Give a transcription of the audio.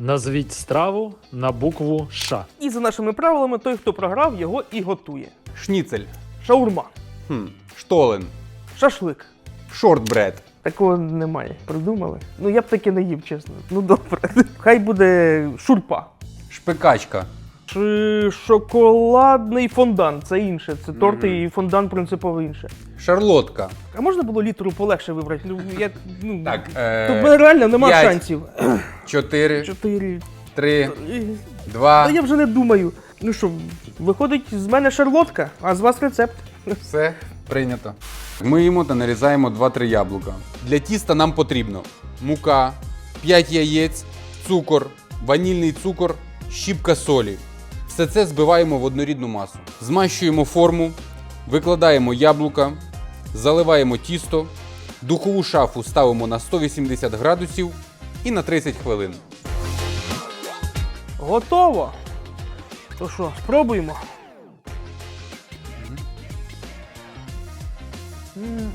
Назвіть страву на букву Ш. І за нашими правилами, той, хто програв, його і готує. Шніцель. Шаурма, Хм. Штолен. шашлик. Шортбред. Такого немає. Придумали? Ну я б таки не їв, чесно. Ну добре. Хай буде шурпа. Шпикачка. Чи шоколадний фондан, це інше. Це торти і фондан принципово інше. Шарлотка. А можна було літеру полегше вибрати? Ну, я, ну, Так. Тут в мене Е... реально нема п'ять. шансів. Чотири, Чотири. три, три. два. Та я вже не думаю. Ну що, виходить, з мене шарлотка, а з вас рецепт. Все прийнято. Миємо та нарізаємо 2-3 яблука. Для тіста нам потрібно мука, 5 яєць, цукор, ванільний цукор, щіпка солі. Все це збиваємо в однорідну масу. Змащуємо форму, викладаємо яблука, заливаємо тісто, духову шафу ставимо на 180 градусів і на 30 хвилин. Готово. То що, спробуємо. М.